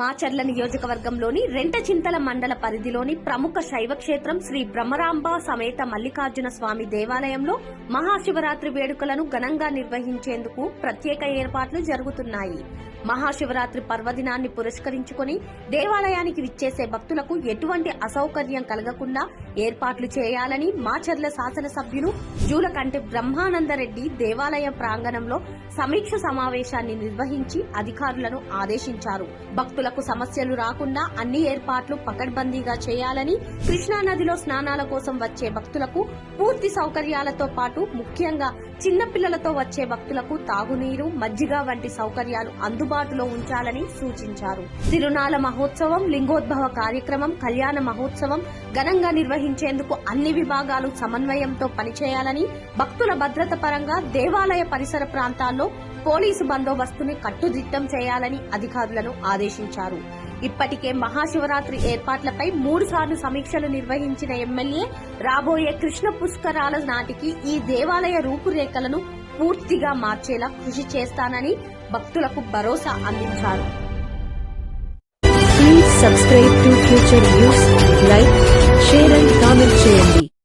మాచర్ల నియోజకవర్గంలోని రెంటచింతల మండల పరిధిలోని ప్రముఖ శైవ క్షేత్రం శ్రీ బ్రహ్మరాంబ సమేత మల్లికార్జున స్వామి దేవాలయంలో మహాశివరాత్రి వేడుకలను ఘనంగా నిర్వహించేందుకు ప్రత్యేక ఏర్పాట్లు జరుగుతున్నాయి. మహాశివరాత్రి పర్వదినాన్ని పురస్కరించుకొని దేవాలయానికి విచ్చేసే భక్తులకు ఎటువంటి అసౌకర్యం కలగకుండా ఏర్పాట్లు చేయాలని మాచర్ల శాసనసభ్యులు జూలకంటి బ్రహ్మానందరెడ్డి దేవాలయ ప్రాంగణంలో సమీక్ష సమావేశాన్ని నిర్వహించి అధికారులను ఆదేశించారు. భక్తులకు సమస్యలు రాకుండా అన్ని ఏర్పాట్లు పకడ్బందీగా చేయాలని కృష్ణానదిలో స్నానాల కోసం వచ్చే భక్తులకు పూర్తి సౌకర్యాలతో పాటు ముఖ్యంగా చిన్నపిల్లలతో వచ్చే భక్తులకు తాగునీరు మజ్జిగ వంటి సౌకర్యాలు అందుబాటులో ఉంచాలని సూచించారు. తిరునాల మహోత్సవం లింగోద్భవ కార్యక్రమం కళ్యాణ మహోత్సవం ఘనంగా నిర్వహించేందుకు అన్ని విభాగాలు సమన్వయంతో పనిచేయాలని భక్తుల భద్రత పరంగా దేవాలయ పరిసర ప్రాంతాల్లో పోలీసు బందోబస్తుని కట్టుదిట్టం చేయాలని అధికారులను ఆదేశించారు. ఇప్పటికే మహాశివరాత్రి ఏర్పాట్లపై మూడు సార్లు సమీక్షలు నిర్వహించిన ఎమ్మెల్యే రాబోయే కృష్ణ పుష్కరాల నాటికి ఈ దేవాలయ రూపురేఖలను పూర్తిగా మార్చేలా కృషి చేస్తానని భక్తులకు భరోసా అందించారు. చేయండి.